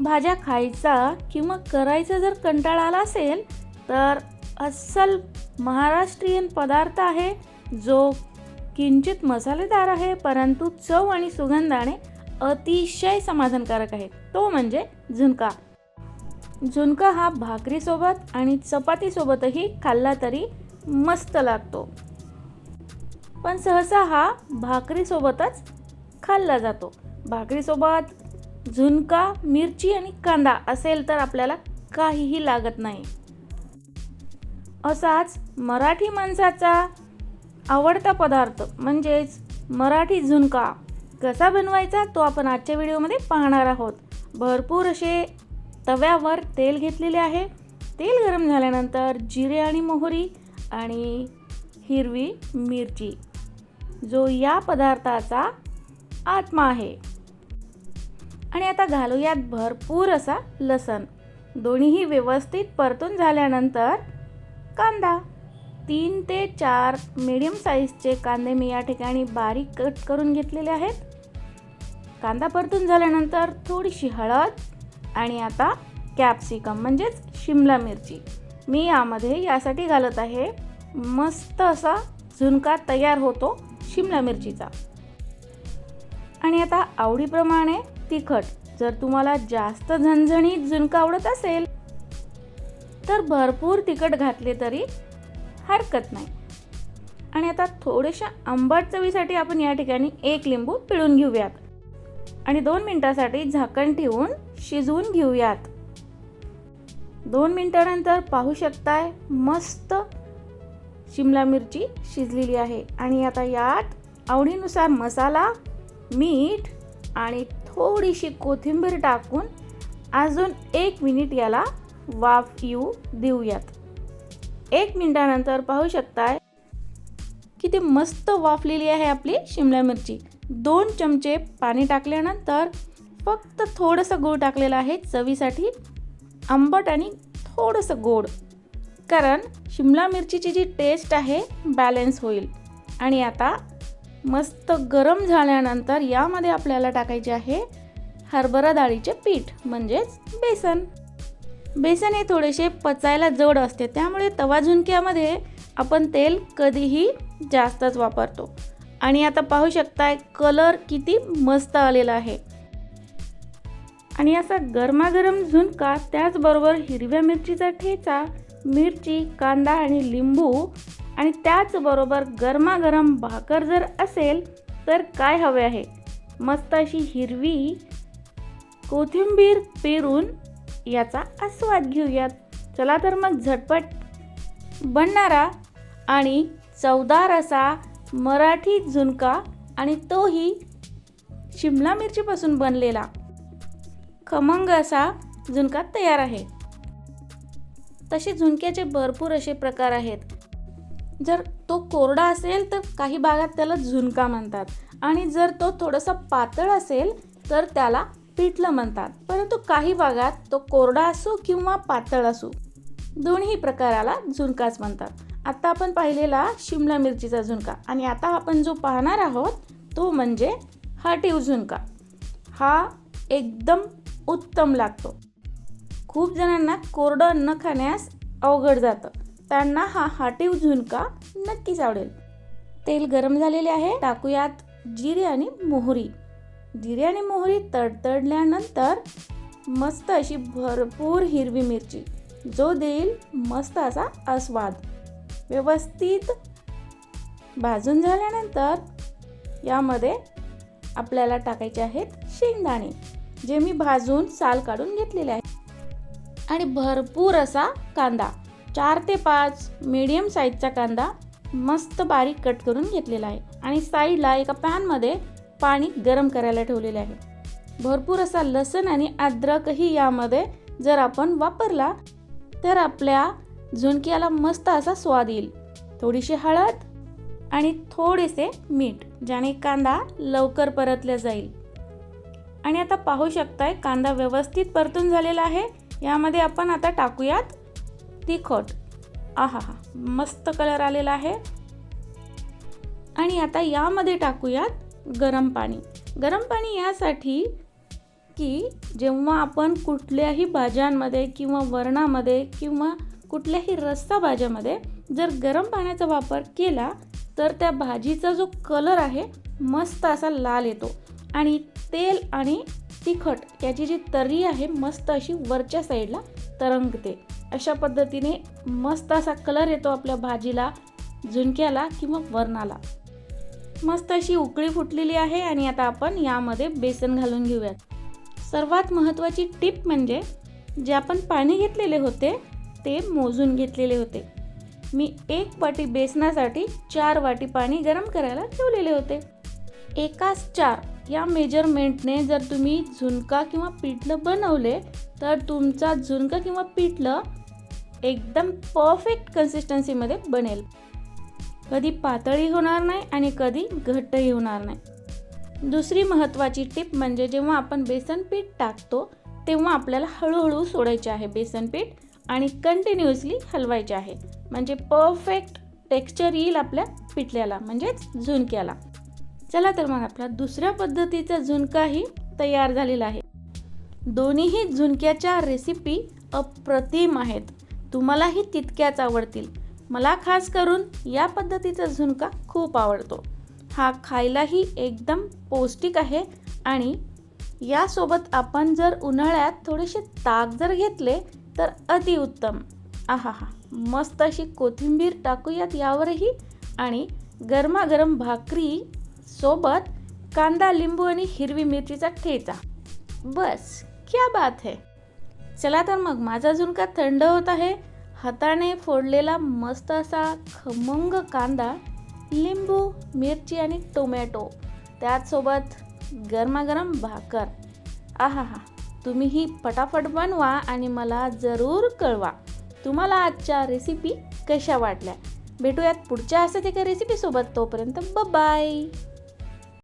भाज्या खायचा किंवा करायचा जर कंटाळा आला असेल तर अस्सल महाराष्ट्रीयन पदार्थ आहे जो किंचित मसालेदार आहे परंतु चव आणि सुगंधाने अतिशय समाधानकारक आहे. तो म्हणजे झुणका. झुणका हा भाकरीसोबत आणि चपातीसोबतही खाल्ला तरी मस्त लागतो. पण सहसा हा भाकरीसोबतच खाल्ला जातो. भाकरीसोबत झुणका मिरची आणि कांदा असेल तर आपल्याला काहीही लागत नाही. असाच मराठी माणसाचा आवडता पदार्थ म्हणजेच मराठी झुणका. कसा बनवायचा तो आपण आजच्या व्हिडिओमध्ये पाहणार आहोत. भरपूर असे तव्यावर तेल घेतलेले आहे. तेल गरम झाल्यानंतर जिरे आणि मोहरी आणि हिरवी मिरची. जो या पदार्थाचा आत्मा आहे. आणि आता घालूयात भरपूर असा लसण. दोन्हीही व्यवस्थित परतून झाल्यानंतर कांदा. तीन ते चार मिडियम साईजचे कांदे मी या ठिकाणी बारीक कट करून घेतलेले आहेत. कांदा परतून झाल्यानंतर थोडीशी हळद आणि आता कॅप्सिकम म्हणजेच शिमला मिरची. मी यामध्ये यासाठी घालत आहे मस्त असा झुणका तयार होतो शिमला मिरचीचा. आणि आता आवडीप्रमाणे तिखट जर तुम्हाला जास्त झणझणीत झुणका आवडत असेल तर भरपूर तिखट घातले तरी हरकत नाही. आणि आता थोडेशा आंबट चवीसाठी आपण या ठिकाणी एक लिंबू पिळून घेऊयात. आणि दोन मिनिटासाठी झाकण ठेवून शिजवून घेऊयात. दोन मिनिटानंतर पाहू शकताय मस्त शिमला मिरची शिजलेली आहे. आणि आता यात आवडीनुसार मसाला मीठ आणि थोडीशी कोथिंबीर टाकून अजून एक मिनिट याला वाफ येऊ देऊयात. एक मिनिटानंतर पाहू शकताय किती मस्त वाफलेली आहे आपली शिमला मिरची. दोन चमचे पाणी टाकल्यानंतर फक्त थोडंसं गूळ टाकलेलं आहे चवीसाठी आंबट आणि थोडंसं गोड. कारण शिमला मिरचीची जी टेस्ट आहे बॅलन्स होईल. आणि आता मस्त गरम झाल्यानंतर यामध्ये आपल्याला टाकायचे आहे हरभरा डाळीचे पीठ म्हणजेच बेसन. बेसन हे थोडेसे पचायला जड असते त्यामुळे तवा झुणक्यामध्ये आपण तेल कधीही जास्तच वापरतो. आणि आता पाहू शकताय कलर किती मस्त आलेला आहे. आणि असा गरमागरम झुणका त्याचबरोबर हिरव्या मिरचीचा ठेचा मिरची कांदा आणि लिंबू आणि त्याचबरोबर गरमागरम भाकर जर असेल तर काय हवे आहे? मस्त अशी हिरवी कोथिंबीर पेरून याचा आस्वाद घेऊयात. चला तर मग झटपट. बनणारा आणि चवदार असा मराठी झुणका आणि तोही शिमला मिरचीपासून बनलेला खमंग असा झुणका तयार आहे. तसे झुणक्याचे भरपूर असे प्रकार आहेत. जर तो कोरडा असेल तर काही भागात त्याला झुणका म्हणतात. आणि जर तो थोडासा पातळ असेल तर त्याला पिठलं म्हणतात. परंतु काही भागात तो कोरडा असो किंवा पातळ असो दोन्ही प्रकाराला झुणकाच म्हणतात. आता आपण पाहिलेला शिमला मिरचीचा झुणका. आणि आता आपण जो पाहणार आहोत तो म्हणजे हाटीव झुणका. हा एकदम उत्तम लागतो. खूप जणांना कोरडं न खाण्यास अवघड जातं. त्यांना हा हाटीव झुणका नक्कीच आवडेल. तेल गरम झालेले आहे. टाकूयात जिरे आणि मोहरी. जिरे आणि मोहरी तडतडल्यानंतर मस्त अशी भरपूर हिरवी मिरची. जो देईल मस्त असा आस्वाद. व्यवस्थित भाजून झाल्यानंतर यामध्ये आपल्याला टाकायचे आहेत शेंगदाणे जे मी भाजून साल काढून घेतलेले आहे आणि भरपूर असा कांदा. चार ते पाच मीडियम साईजचा कांदा मस्त बारीक कट करून घेतलेला आहे. आणि साईडला एका पॅनमध्ये पाणी गरम करायला ठेवलेले आहे. भरपूर असा लसण आणि अद्रकही यामध्ये जर आपण वापरला तर आपल्या झुणक्याला मस्त असा स्वाद येईल. थोडीशी हळद आणि थोडेसे मीठ ज्याने कांदा लवकर परतला जाईल. आणि आता पाहू शकताय कांदा व्यवस्थित परतून झालेला आहे. यामध्ये आपण आता टाकूयात तिखट. आहा हा मस्त कलर आलेला आहे. आणि आता यामध्ये टाकूयात गरम पाणी. गरम पाणी यासाठी की जेव्हा आपण कुठल्याही भाज्यांमध्ये किंवा वरणामध्ये किंवा कुठल्याही रस्सा भाज्यामध्ये जर गरम पाण्याचा वापर केला तर त्या भाजीचा जो कलर आहे मस्त असा लाल येतो. आणि तेल आणि तिखट याची जी तर्री आहे मस्त अशी वरच्या साईडला तरंगते. अशा पद्धतीने मस्त असा कलर येतो आपल्या भाजीला झुणक्याला किंवा वरणाला. मस्त अशी उकळी फुटलेली आहे आणि आता आपण यामध्ये बेसन घालून घेऊयात. सर्वात महत्त्वाची टीप म्हणजे जे आपण पाणी घेतलेले होते ते मोजून घेतलेले होते. मी एक वाटी बेसनासाठी चार वाटी पाणी गरम करायला ठेवलेले होते. एकाच चार या मेजरमेंटने जर तुम्ही झुणका किंवा पिठलं बनवले तर तुमचा झुणका किंवा पिठलं एकदम परफेक्ट कन्सिस्टन्सीमध्ये बनेल. कधी पातळी होणार नाही आणि कधी घट्टही होणार नाही. दुसरी महत्त्वाची टिप म्हणजे जेव्हा आपण बेसन पीठ टाकतो तेव्हा आपल्याला हळूहळू सोडायचे आहे बेसन पीठ आणि कंटिन्युअसली हलवायचे आहे. म्हणजे परफेक्ट टेक्स्चर येईल आपल्या पिठल्याला म्हणजेच झुणक्याला. चला तर मग आपला दुसऱ्या पद्धतीचा झुणकाही तयार झालेला आहे. दोन्हीही झुणक्याच्या रेसिपी अप्रतिम आहेत. तुम्हालाही तितक्याच आवडतील. मला खास करून या पद्धतीचा झुणका खूप आवडतो. हा खायलाही एकदम पौष्टिक आहे आणि यासोबत आपण जर उन्हाळ्यात थोडेसे ताक जर घेतले तर अतिउत्तम आहा हा मस्त अशी कोथिंबीर टाकूयात यावरही आणि गरमागरम भाकरी सोबत कांदा लिंबू आणि हिरवी मिरचीचा ठेचा. बस क्या बात है. चला तर मग माझा झुणका थंड होत आहे? हाताने फोडलेला मस्त असा खमंग कांदा लिंबू मिरची आणि टोमॅटो त्याचसोबत गरमागरम भाकर. आहा हा तुम्हीही पटापट बनवा आणि मला जरूर कळवा. तुम्हाला आजच्या रेसिपी कशा वाटल्या? भेटूयात पुढच्या असं एका रेसिपीसोबत तोपर्यंत बाय